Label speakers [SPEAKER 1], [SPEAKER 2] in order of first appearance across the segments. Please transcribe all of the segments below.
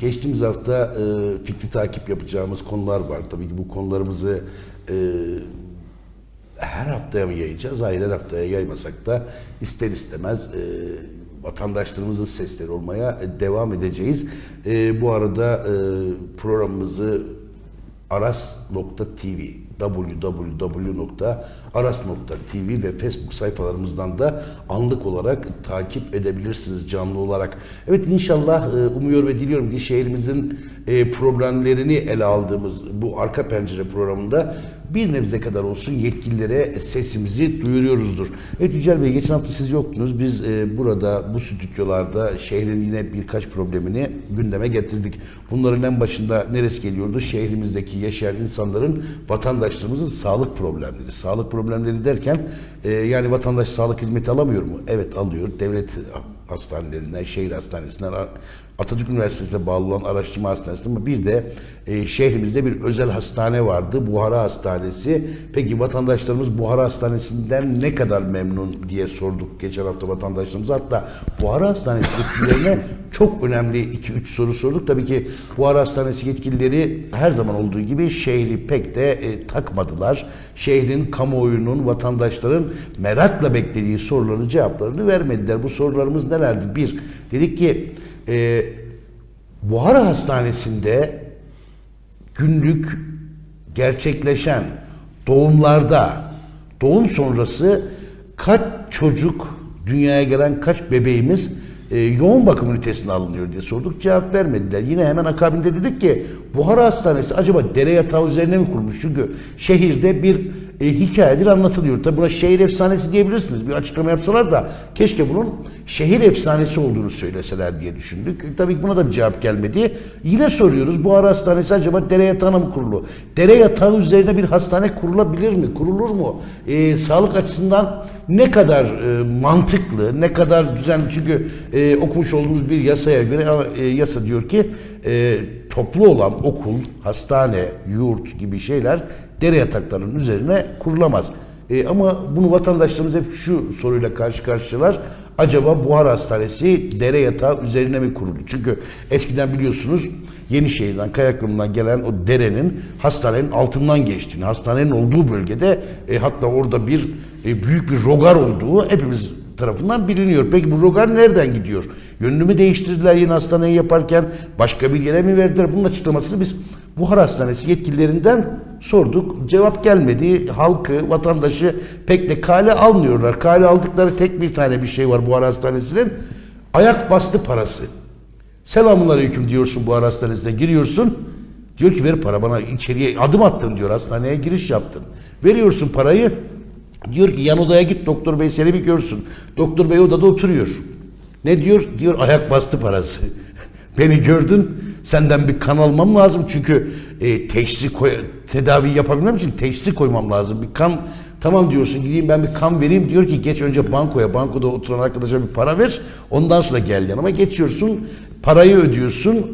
[SPEAKER 1] Geçtiğimiz hafta e, fikri takip yapacağımız konular var. Tabii ki bu konularımızı e, her haftaya mı yayacağız? Hayır her haftaya yaymasak da ister istemez e, vatandaşlarımızın sesleri olmaya devam edeceğiz. E, bu arada e, programımızı aras.tv www.aras.tv ve Facebook sayfalarımızdan da anlık olarak takip edebilirsiniz canlı olarak. Evet inşallah e, umuyor ve diliyorum ki şehrimizin e, problemlerini ele aldığımız bu arka pencere programında bir nebze kadar olsun yetkililere sesimizi duyuruyoruzdur. Evet Yücel Bey geçen hafta siz yoktunuz. Biz e, burada bu stüdyolarda şehrin yine birkaç problemini gündeme getirdik. Bunların en başında neresi geliyordu? Şehrimizdeki yaşayan insanların, vatandaşlarımızın sağlık problemleri. Sağlık problemleri derken e, yani vatandaş sağlık hizmeti alamıyor mu? Evet alıyor. Devlet hastanelerinden, şehir hastanesinden, Atatürk Üniversitesi'ne bağlı olan araştırma hastanesi ama bir de e, şehrimizde bir özel hastane vardı. Buhara Hastanesi. Peki vatandaşlarımız Buhara Hastanesi'nden ne kadar memnun diye sorduk geçen hafta vatandaşlarımıza. Hatta Buhara Hastanesi yetkililerine çok önemli 2-3 soru sorduk. Tabii ki Buhara Hastanesi yetkilileri her zaman olduğu gibi şehri pek de e, takmadılar. Şehrin, kamuoyunun, vatandaşların merakla beklediği soruların cevaplarını vermediler. Bu sorularımız nelerdi? Bir, dedik ki e, Buhara Hastanesi'nde günlük gerçekleşen doğumlarda, doğum sonrası kaç çocuk, dünyaya gelen kaç bebeğimiz e, yoğun bakım ünitesine alınıyor diye sorduk. Cevap vermediler. Yine hemen akabinde dedik ki Buhara Hastanesi acaba dere yatağı üzerine mi kurmuş? Çünkü şehirde bir e, hikayedir anlatılıyor. Tabi buna şehir efsanesi diyebilirsiniz. Bir açıklama yapsalar da keşke bunun şehir efsanesi olduğunu söyleseler diye düşündük. E, Tabii buna da bir cevap gelmedi. Yine soruyoruz Buhara Hastanesi acaba dere yatağına mı kurulu? Dere yatağı üzerine bir hastane kurulabilir mi? Kurulur mu? E, sağlık açısından ne kadar e, mantıklı, ne kadar düzenli çünkü e, okumuş olduğumuz bir yasaya göre e, yasa diyor ki e, toplu olan okul, hastane, yurt gibi şeyler dere yataklarının üzerine kurulamaz. E, ama bunu vatandaşlarımız hep şu soruyla karşı karşıyalar. Acaba Buhar Hastanesi dere yatağı üzerine mi kuruldu? Çünkü eskiden biliyorsunuz Yenişehir'den, Kayakyolu'ndan gelen o derenin hastanenin altından geçtiğini, hastanenin olduğu bölgede e, hatta orada bir e, büyük bir rogar olduğu hepimiz tarafından biliniyor. Peki bu rogar nereden gidiyor? Yönünü değiştirdiler yeni hastaneyi yaparken? Başka bir yere mi verdiler? Bunun açıklamasını biz Buhar Hastanesi yetkililerinden sorduk. Cevap gelmedi. Halkı, vatandaşı pek de kale almıyorlar. Kale aldıkları tek bir tane bir şey var Buhar Hastanesi'nin. Ayak bastı parası. Selamun aleyküm diyorsun Buhar Hastanesi'ne giriyorsun. Diyor ki ver para bana içeriye adım attın diyor hastaneye giriş yaptın. Veriyorsun parayı. Diyor ki yan odaya git doktor bey seni bir görsün. Doktor bey odada oturuyor. Ne diyor? Diyor ayak bastı parası. Beni gördün senden bir kan almam lazım çünkü e, teşhisi koy, tedavi yapabilmem için teşhisi koymam lazım. Bir kan tamam diyorsun gideyim ben bir kan vereyim diyor ki geç önce bankoya bankoda oturan arkadaşa bir para ver ondan sonra gel yanıma geçiyorsun parayı ödüyorsun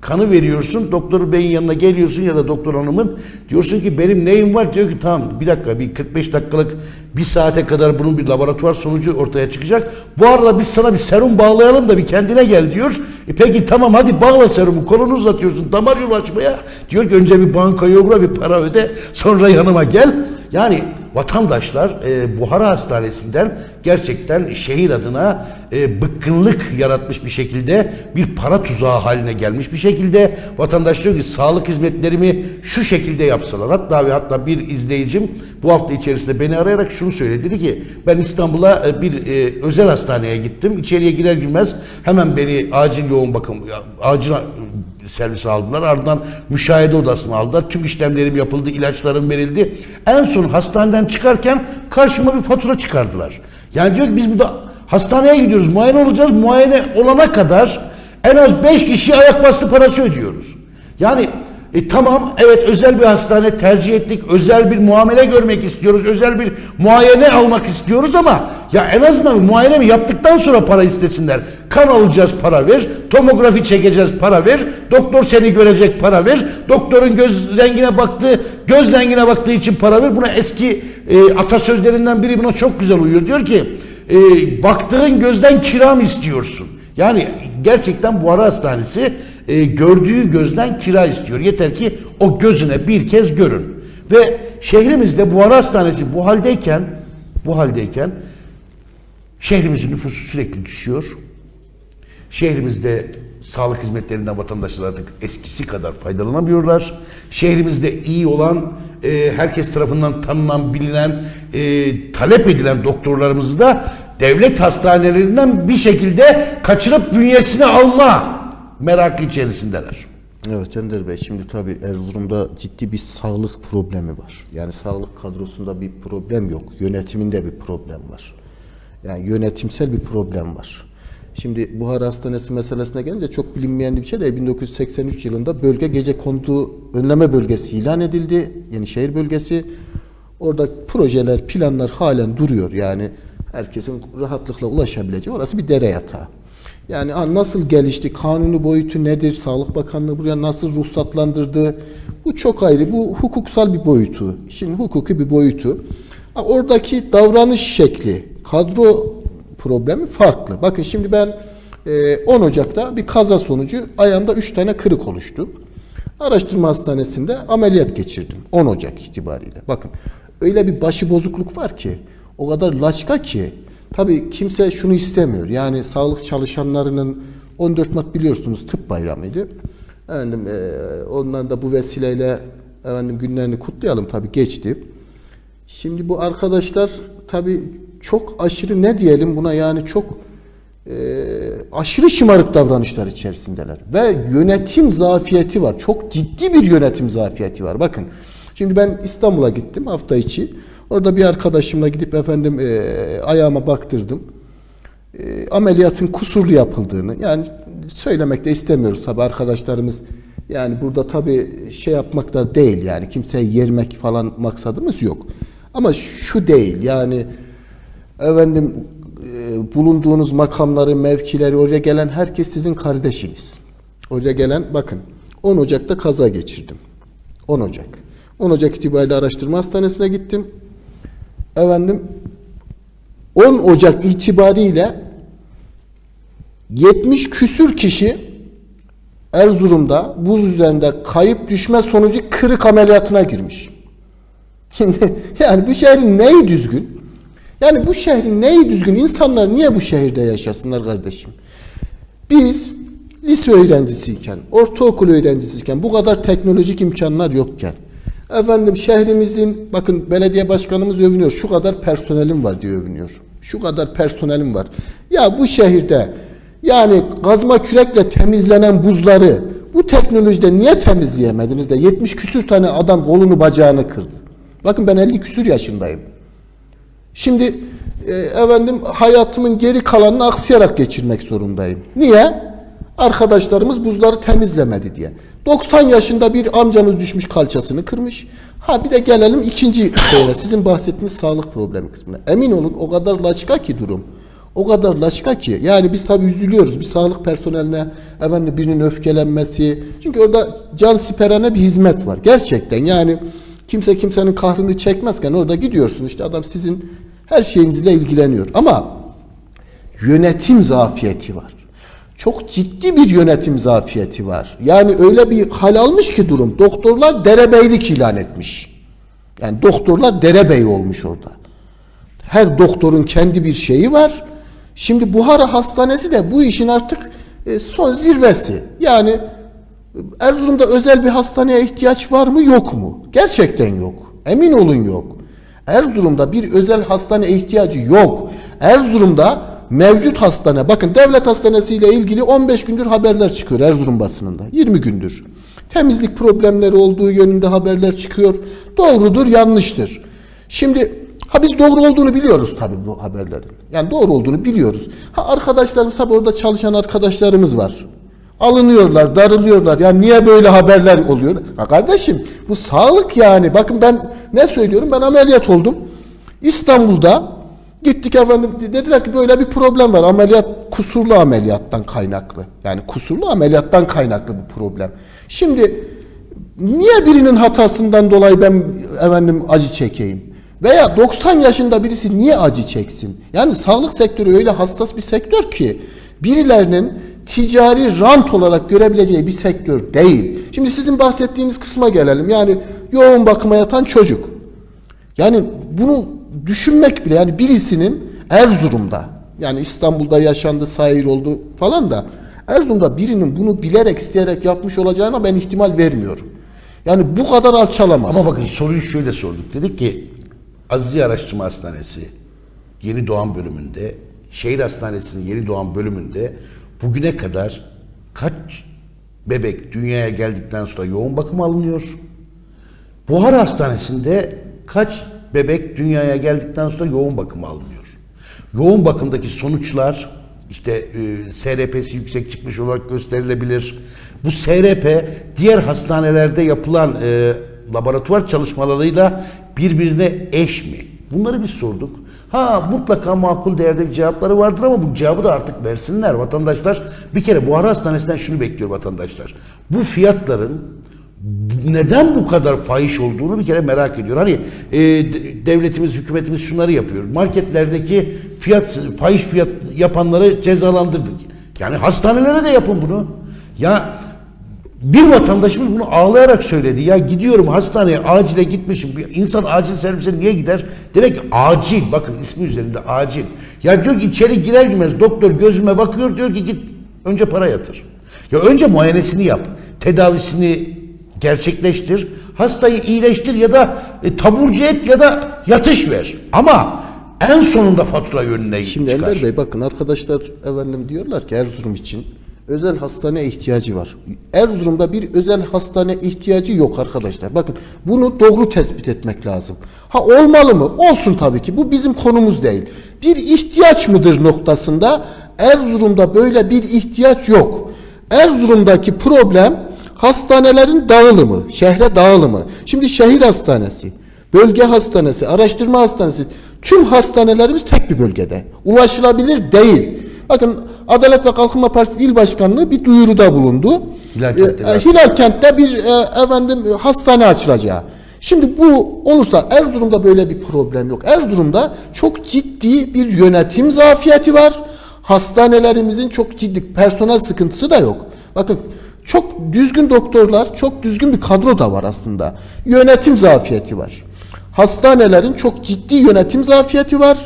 [SPEAKER 1] kanı veriyorsun doktor beyin yanına geliyorsun ya da doktor hanımın diyorsun ki benim neyim var diyor ki tamam bir dakika bir 45 dakikalık bir saate kadar bunun bir laboratuvar sonucu ortaya çıkacak. Bu arada biz sana bir serum bağlayalım da bir kendine gel diyor. E peki tamam hadi bağla serumu kolunu uzatıyorsun damar yolu açmaya. Diyor ki önce bir bankaya uğra bir para öde sonra yanıma gel. Yani vatandaşlar e, Buhara Hastanesi'nden gerçekten şehir adına e, bıkkınlık yaratmış bir şekilde bir para tuzağı haline gelmiş bir şekilde vatandaş diyor ki sağlık hizmetlerimi şu şekilde yapsalar. Hatta ve hatta bir izleyicim bu hafta içerisinde beni arayarak şunu söyledi. Dedi ki ben İstanbul'a e, bir e, özel hastaneye gittim. İçeriye girer girmez hemen beni acil yoğun bakım acil servis aldılar. Ardından müşahede odasına aldılar. Tüm işlemlerim yapıldı, ilaçlarım verildi. En son hastaneden çıkarken karşıma bir fatura çıkardılar. Yani diyor ki biz burada hastaneye gidiyoruz, muayene olacağız. Muayene olana kadar en az 5 kişi ayak bastı parası ödüyoruz. Yani e, tamam evet özel bir hastane tercih ettik. Özel bir muamele görmek istiyoruz. Özel bir muayene almak istiyoruz ama ya en azından muayene mi yaptıktan sonra para istesinler. Kan alacağız para ver. Tomografi çekeceğiz para ver. Doktor seni görecek para ver. Doktorun göz rengine baktığı göz rengine baktığı için para ver. Buna eski e, atasözlerinden biri buna çok güzel uyuyor. Diyor ki e, baktığın gözden kiram istiyorsun. Yani gerçekten Buhara Hastanesi e, gördüğü gözden kira istiyor. Yeter ki o gözüne bir kez görün. Ve şehrimizde Buhara Hastanesi bu haldeyken bu haldeyken şehrimizin nüfusu sürekli düşüyor. Şehrimizde sağlık hizmetlerinden vatandaşlar artık eskisi kadar faydalanamıyorlar. Şehrimizde iyi olan, e, herkes tarafından tanınan, bilinen, e, talep edilen doktorlarımızı da devlet hastanelerinden bir şekilde kaçırıp bünyesine alma merakı içerisindeler.
[SPEAKER 2] Evet Ender Bey şimdi tabii Erzurum'da ciddi bir sağlık problemi var. Yani sağlık kadrosunda bir problem yok. Yönetiminde bir problem var. Yani yönetimsel bir problem var. Şimdi Buhara Hastanesi meselesine gelince çok bilinmeyen bir şey de 1983 yılında bölge gece kondu önleme bölgesi ilan edildi. Yenişehir bölgesi. Orada projeler, planlar halen duruyor. Yani herkesin rahatlıkla ulaşabileceği orası bir dere yatağı. Yani nasıl gelişti, kanuni boyutu nedir, Sağlık Bakanlığı buraya nasıl ruhsatlandırdı, bu çok ayrı, bu hukuksal bir boyutu, şimdi hukuki bir boyutu. Oradaki davranış şekli, kadro problemi farklı. Bakın şimdi ben e, 10 Ocak'ta bir kaza sonucu ayağımda 3 tane kırık oluştu. Araştırma hastanesinde ameliyat geçirdim 10 Ocak itibariyle. Bakın öyle bir başı bozukluk var ki, o kadar laçka ki, Tabii kimse şunu istemiyor. Yani sağlık çalışanlarının 14 Mart biliyorsunuz tıp bayramıydı. Efendim e, onlar da bu vesileyle efendim günlerini kutlayalım tabii geçti. Şimdi bu arkadaşlar tabii çok aşırı ne diyelim buna yani çok e, aşırı şımarık davranışlar içerisindeler ve yönetim zafiyeti var. Çok ciddi bir yönetim zafiyeti var. Bakın şimdi ben İstanbul'a gittim hafta içi. Orada bir arkadaşımla gidip efendim e, ayağıma baktırdım. E, ameliyatın kusurlu yapıldığını yani söylemek de istemiyoruz tabi arkadaşlarımız yani burada tabi şey yapmak da değil yani kimseye yermek falan maksadımız yok. Ama şu değil yani efendim e, bulunduğunuz makamları, mevkileri oraya gelen herkes sizin kardeşiniz. Oraya gelen bakın 10 Ocak'ta kaza geçirdim. 10 Ocak. 10 Ocak itibariyle araştırma hastanesine gittim. Efendim 10 Ocak itibariyle 70 küsür kişi Erzurum'da buz üzerinde kayıp düşme sonucu kırık ameliyatına girmiş. Şimdi yani bu şehrin neyi düzgün? Yani bu şehrin neyi düzgün? İnsanlar niye bu şehirde yaşasınlar kardeşim? Biz lise öğrencisiyken, ortaokul öğrencisiyken bu kadar teknolojik imkanlar yokken efendim şehrimizin bakın belediye başkanımız övünüyor. Şu kadar personelim var diye övünüyor. Şu kadar personelim var. Ya bu şehirde yani kazma kürekle temizlenen buzları bu teknolojide niye temizleyemediniz de 70 küsür tane adam kolunu bacağını kırdı. Bakın ben 50 küsür yaşındayım. Şimdi e, efendim hayatımın geri kalanını aksayarak geçirmek zorundayım. Niye? Arkadaşlarımız buzları temizlemedi diye. 90 yaşında bir amcamız düşmüş kalçasını kırmış. Ha bir de gelelim ikinci şeye, sizin bahsettiğiniz sağlık problemi kısmına. Emin olun o kadar laçka ki durum. O kadar laçka ki. Yani biz tabii üzülüyoruz. Bir sağlık personeline efendim birinin öfkelenmesi. Çünkü orada can siperane bir hizmet var. Gerçekten yani kimse kimsenin kahrını çekmezken orada gidiyorsun işte adam sizin her şeyinizle ilgileniyor. Ama yönetim zafiyeti var. Çok ciddi bir yönetim zafiyeti var. Yani öyle bir hal almış ki durum. Doktorlar derebeylik ilan etmiş. Yani doktorlar derebey olmuş orada. Her doktorun kendi bir şeyi var. Şimdi Buhara Hastanesi de bu işin artık e, son zirvesi. Yani Erzurum'da özel bir hastaneye ihtiyaç var mı yok mu? Gerçekten yok. Emin olun yok. Erzurum'da bir özel hastane ihtiyacı yok. Erzurum'da mevcut hastane, bakın devlet hastanesiyle ilgili 15 gündür haberler çıkıyor Erzurum basınında. 20 gündür. Temizlik problemleri olduğu yönünde haberler çıkıyor. Doğrudur, yanlıştır. Şimdi ha biz doğru olduğunu biliyoruz tabii bu haberlerin. Yani doğru olduğunu biliyoruz. Ha arkadaşlarımız tabii orada çalışan arkadaşlarımız var. Alınıyorlar, darılıyorlar. Ya niye böyle haberler oluyor? Ha kardeşim bu sağlık yani. Bakın ben ne söylüyorum? Ben ameliyat oldum. İstanbul'da gittik efendim dediler ki böyle bir problem var. Ameliyat kusurlu ameliyattan kaynaklı. Yani kusurlu ameliyattan kaynaklı bu problem. Şimdi niye birinin hatasından dolayı ben efendim acı çekeyim? Veya 90 yaşında birisi niye acı çeksin? Yani sağlık sektörü öyle hassas bir sektör ki birilerinin ticari rant olarak görebileceği bir sektör değil. Şimdi sizin bahsettiğiniz kısma gelelim. Yani yoğun bakıma yatan çocuk. Yani bunu düşünmek bile yani birisinin Erzurum'da yani İstanbul'da yaşandı, sahil oldu falan da Erzurum'da birinin bunu bilerek isteyerek yapmış olacağına ben ihtimal vermiyorum. Yani bu kadar alçalamaz.
[SPEAKER 1] Ama bakın soruyu şöyle sorduk. Dedik ki Azize Araştırma Hastanesi yeni doğan bölümünde, şehir hastanesinin yeni doğan bölümünde bugüne kadar kaç bebek dünyaya geldikten sonra yoğun bakım alınıyor? Buhar Hastanesi'nde kaç bebek dünyaya geldikten sonra yoğun bakıma alınıyor? Yoğun bakımdaki sonuçlar işte e, SRP'si yüksek çıkmış olarak gösterilebilir. Bu SRP diğer hastanelerde yapılan e, laboratuvar çalışmalarıyla birbirine eş mi? Bunları biz sorduk. Ha mutlaka makul değerde cevapları vardır ama bu cevabı da artık versinler vatandaşlar. Bir kere Buhar Hastanesi'nden şunu bekliyor vatandaşlar. Bu fiyatların neden bu kadar fahiş olduğunu bir kere merak ediyor. Hani e, de- devletimiz, hükümetimiz şunları yapıyor. Marketlerdeki fiyat fahiş fiyat yapanları cezalandırdık. Yani hastanelere de yapın bunu. Ya bir vatandaşımız bunu ağlayarak söyledi. Ya gidiyorum hastaneye acile gitmişim. İnsan acil servise niye gider? Demek ki acil. Bakın ismi üzerinde acil. Ya diyor ki içeri girer girmez doktor gözüme bakıyor diyor ki git önce para yatır. Ya önce muayenesini yap. Tedavisini gerçekleştir. Hastayı iyileştir ya da e, taburcu et ya da yatış ver. Ama en sonunda fatura yönüne
[SPEAKER 2] Şimdi
[SPEAKER 1] çıkar.
[SPEAKER 2] Ender Bey bakın arkadaşlar efendim diyorlar ki Erzurum için özel hastane ihtiyacı var. Erzurum'da bir özel hastane ihtiyacı yok arkadaşlar. Bakın bunu doğru tespit etmek lazım. Ha olmalı mı? Olsun tabii ki. Bu bizim konumuz değil. Bir ihtiyaç mıdır noktasında Erzurum'da böyle bir ihtiyaç yok. Erzurum'daki problem hastanelerin dağılımı, şehre dağılımı. Şimdi şehir hastanesi, bölge hastanesi, araştırma hastanesi tüm hastanelerimiz tek bir bölgede. Ulaşılabilir değil. Bakın Adalet ve Kalkınma Partisi İl Başkanlığı bir duyuruda bulundu.
[SPEAKER 1] Hilal Kent'te bir
[SPEAKER 2] Hilal Kent'te bir e, efendim hastane açılacağı. Şimdi bu olursa Erzurum'da böyle bir problem yok. Erzurum'da çok ciddi bir yönetim zafiyeti var. Hastanelerimizin çok ciddi personel sıkıntısı da yok. Bakın çok düzgün doktorlar, çok düzgün bir kadro da var aslında. Yönetim zafiyeti var. Hastanelerin çok ciddi yönetim zafiyeti var.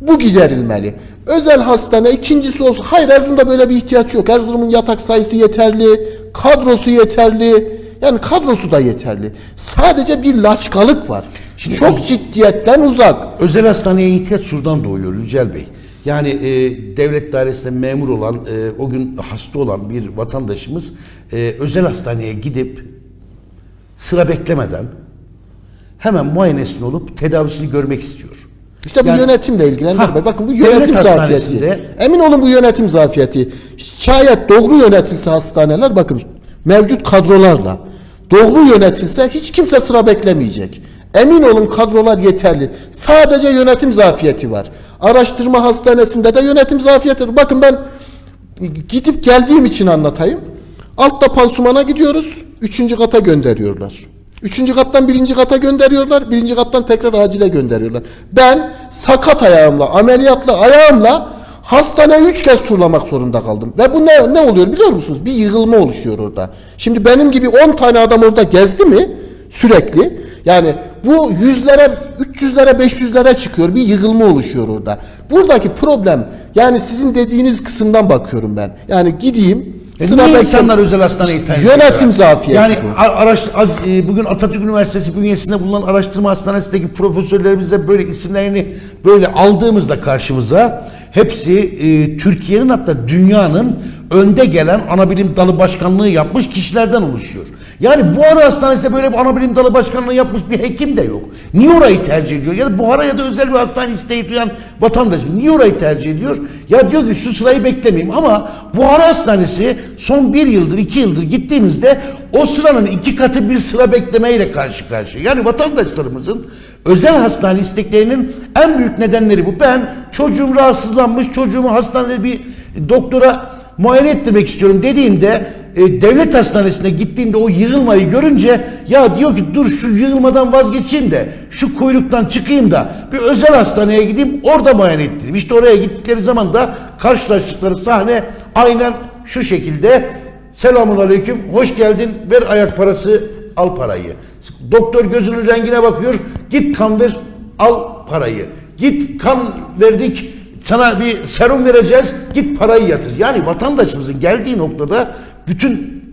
[SPEAKER 2] Bu giderilmeli. Özel hastane ikincisi olsun. Hayır Erzurum'da böyle bir ihtiyaç yok. Erzurum'un yatak sayısı yeterli, kadrosu yeterli. Yani kadrosu da yeterli. Sadece bir laçkalık var.
[SPEAKER 1] Şimdi
[SPEAKER 2] çok ciddiyetten uzak.
[SPEAKER 1] Özel hastaneye ihtiyaç şuradan doğuyor Yücel Bey. Yani e, devlet dairesinde memur olan, e, o gün hasta olan bir vatandaşımız e, özel hastaneye gidip sıra beklemeden hemen muayenesini olup tedavisini görmek istiyor.
[SPEAKER 2] İşte bu
[SPEAKER 1] Yani-
[SPEAKER 2] yönetimle ilgili Ender
[SPEAKER 1] Ha,
[SPEAKER 2] Bey. Bakın bu yönetim zafiyeti. Emin olun bu yönetim zafiyeti. Şayet doğru yönetilse hastaneler bakın mevcut kadrolarla doğru yönetilse hiç kimse sıra beklemeyecek. Emin olun kadrolar yeterli. Sadece yönetim zafiyeti var. Araştırma hastanesinde de yönetim zafiyeti var. Bakın ben gidip geldiğim için anlatayım. Altta pansumana gidiyoruz. Üçüncü kata gönderiyorlar. Üçüncü kattan birinci kata gönderiyorlar. Birinci kattan tekrar acile gönderiyorlar. Ben sakat ayağımla, ameliyatlı ayağımla hastaneyi üç kez turlamak zorunda kaldım. Ve bu ne, ne oluyor biliyor musunuz? Bir yığılma oluşuyor orada. Şimdi benim gibi 10 tane adam orada gezdi mi sürekli yani bu yüzlere, 300'lere, 500'lere çıkıyor. Bir yığılma oluşuyor orada. Buradaki problem yani sizin dediğiniz kısımdan bakıyorum ben. Yani gideyim
[SPEAKER 1] E
[SPEAKER 2] sıra
[SPEAKER 1] niye insanlar özel hastaneyi tercih
[SPEAKER 2] Yönetim zafiyeti
[SPEAKER 1] Yani araş, e, bugün Atatürk Üniversitesi bünyesinde bulunan araştırma hastanesindeki profesörlerimize böyle isimlerini böyle aldığımızda karşımıza hepsi e, Türkiye'nin hatta dünyanın önde gelen anabilim dalı başkanlığı yapmış kişilerden oluşuyor. Yani Buhara Hastanesi'nde böyle bir anabilim dalı başkanlığı yapmış bir hekim de yok. Niye orayı tercih ediyor? Ya da Buhara ya da özel bir hastane isteği duyan vatandaş niye orayı tercih ediyor? Ya diyor ki şu sırayı beklemeyeyim ama Buhara Hastanesi son bir yıldır iki yıldır gittiğimizde o sıranın iki katı bir sıra beklemeyle karşı karşıya. Yani vatandaşlarımızın özel hastane isteklerinin en büyük nedenleri bu. Ben çocuğum rahatsızlanmış çocuğumu hastanede bir doktora muayene ettirmek istiyorum dediğinde e, devlet hastanesine gittiğinde o yığılmayı görünce ya diyor ki dur şu yığılmadan vazgeçeyim de şu kuyruktan çıkayım da bir özel hastaneye gideyim orada muayene ettireyim. İşte oraya gittikleri zaman da karşılaştıkları sahne aynen şu şekilde selamun aleyküm hoş geldin ver ayak parası al parayı. Doktor gözünün rengine bakıyor git kan ver al parayı. Git kan verdik sana bir serum vereceğiz git parayı yatır. Yani vatandaşımızın geldiği noktada bütün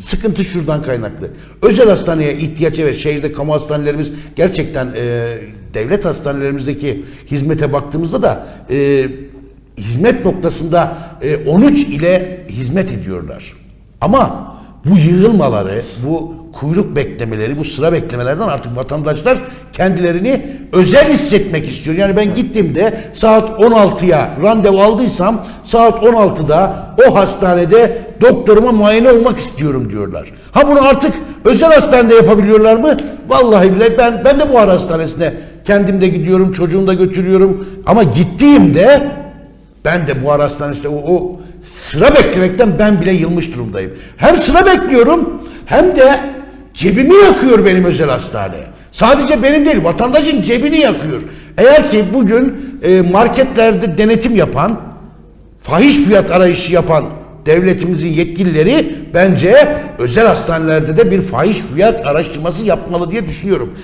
[SPEAKER 1] sıkıntı şuradan kaynaklı. Özel hastaneye ihtiyaç evet şehirde kamu hastanelerimiz gerçekten e, devlet hastanelerimizdeki hizmete baktığımızda da e, hizmet noktasında e, 13 ile hizmet ediyorlar. Ama bu yığılmaları, bu kuyruk beklemeleri, bu sıra beklemelerden artık vatandaşlar kendilerini özel hissetmek istiyor. Yani ben gittiğimde saat 16'ya randevu aldıysam saat 16'da o hastanede doktoruma muayene olmak istiyorum diyorlar. Ha bunu artık özel hastanede yapabiliyorlar mı? Vallahi bile ben ben de buhar hastanesine kendim de gidiyorum, çocuğumu da götürüyorum. Ama gittiğimde ben de buhar hastanesinde o, o sıra beklemekten ben bile yılmış durumdayım. Hem sıra bekliyorum hem de cebimi yakıyor benim özel hastane. Sadece benim değil vatandaşın cebini yakıyor. Eğer ki bugün e, marketlerde denetim yapan, fahiş fiyat arayışı yapan devletimizin yetkilileri bence özel hastanelerde de bir fahiş fiyat araştırması yapmalı diye düşünüyorum.